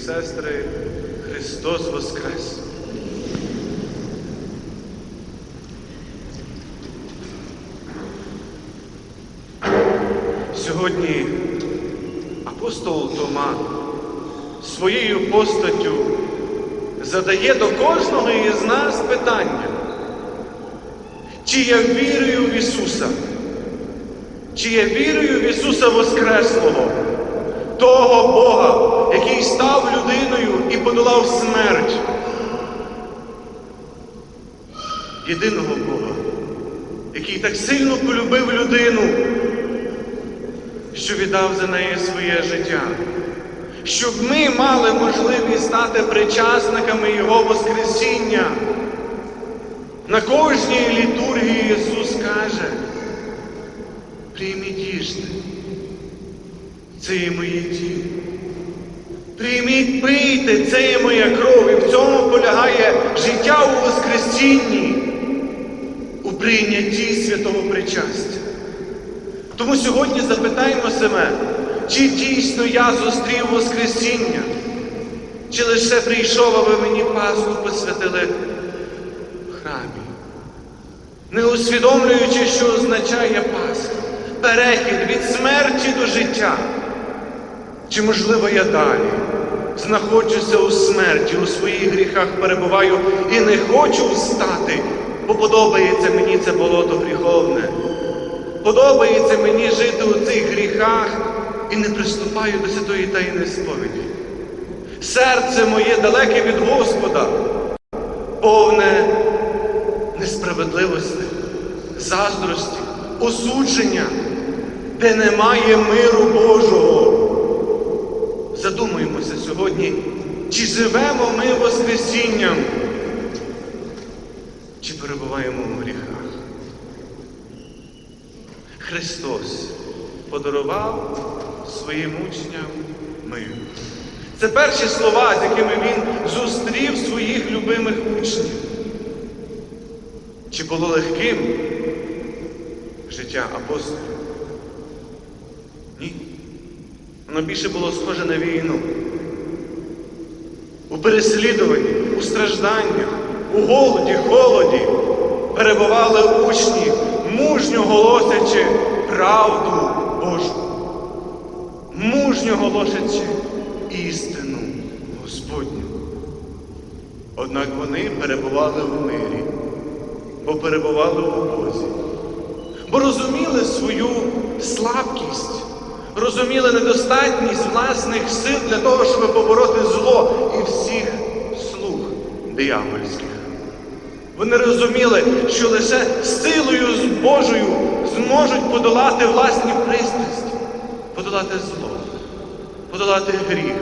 сестри, Христос Воскрес! Сьогодні апостол Тома своєю постаттю задає до кожного із нас питання, чи я вірую в Ісуса, чи я вірую в Ісуса Воскреслого, того Бога, який став людиною і подолав смерть. Єдиного Бога, який так сильно полюбив людину, що віддав за неї своє життя, щоб ми мали можливість стати причасниками Його Воскресіння. На кожній літургії Ісус каже, прийміть їжте, це є моє тіло. Прийміть, пийте, це є моя кров, і в цьому полягає життя у Воскресінні, у прийнятті святого причастя. Тому сьогодні запитаємо себе, чи дійсно я зустрів Воскресіння, чи лише прийшов, а ви мені Пасху посвятили в храмі, не усвідомлюючи, що означає Пасха, перехід від смерті до життя. Чи, можливо, я далі знаходжуся у смерті, у своїх гріхах перебуваю і не хочу встати, бо подобається мені це болото гріховне. Подобається мені жити у цих гріхах і не приступаю до святої тайни сповіді. Серце моє далеке від Господа, повне несправедливості, заздрості, осудження, де немає миру Божого. Задумуємося сьогодні, чи живемо ми Воскресінням, чи перебуваємо в гріхах. Христос подарував своїм учням мир. Це перші слова, з якими Він зустрів своїх любимих учнів. Чи було легким життя апостолів? Ні. Воно більше було схоже на війну. У переслідуванні, у стражданнях, у голоді, холоді перебували учні, мужньо голосячи правду Божу, мужньо голосячи істину Господню. Однак вони перебували в мирі, бо перебували в Бозі, бо розуміли свою слабкість, розуміли недостатність власних сил для того, щоб побороти зло і всіх слуг диявольських. Вони розуміли, що лише силою Божою зможуть подолати власні пристрасті, подолати зло, подолати гріх,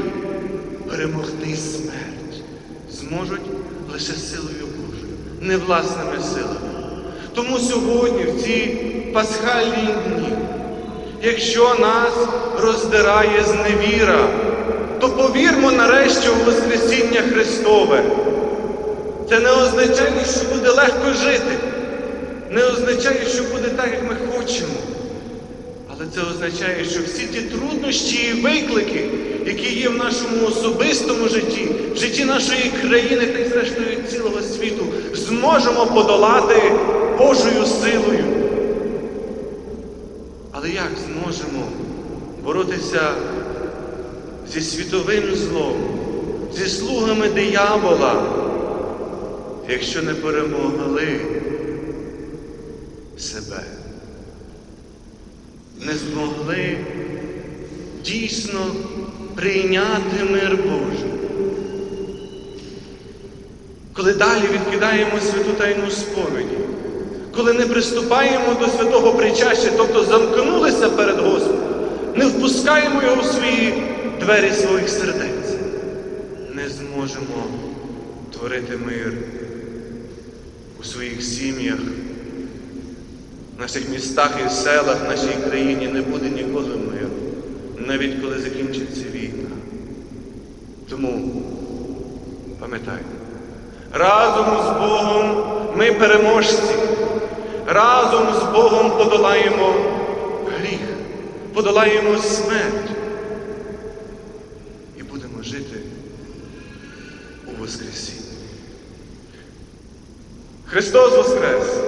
перемогти смерть. Зможуть лише силою Божою, не власними силами. Тому сьогодні, в ці пасхальні дні, якщо нас роздирає зневіра, то повірмо нарешті у Воскресіння Христове. Це не означає, що буде легко жити, не означає, що буде так, як ми хочемо. Але це означає, що всі ті труднощі і виклики, які є в нашому особистому житті, в житті нашої країни та й зрештою цілого світу, зможемо подолати Божою силою. Але як зможемо боротися зі світовим злом, зі слугами диявола? якщо не перемогли себе, не змогли дійсно прийняти мир Божий. Коли далі відкидаємо святу тайну сповіді, коли не приступаємо до святого причаща, тобто замкнулися перед Господом, не впускаємо Його в свої двері своїх сердець, не зможемо творити мир у своїх сім'ях, в наших містах і селах, в нашій країні не буде ніколи миру, навіть коли закінчиться війна. Тому пам'ятайте, разом з Богом ми переможці, разом з Богом подолаємо гріх, подолаємо смерть і будемо жити у Воскресінні. Христос Воскрес!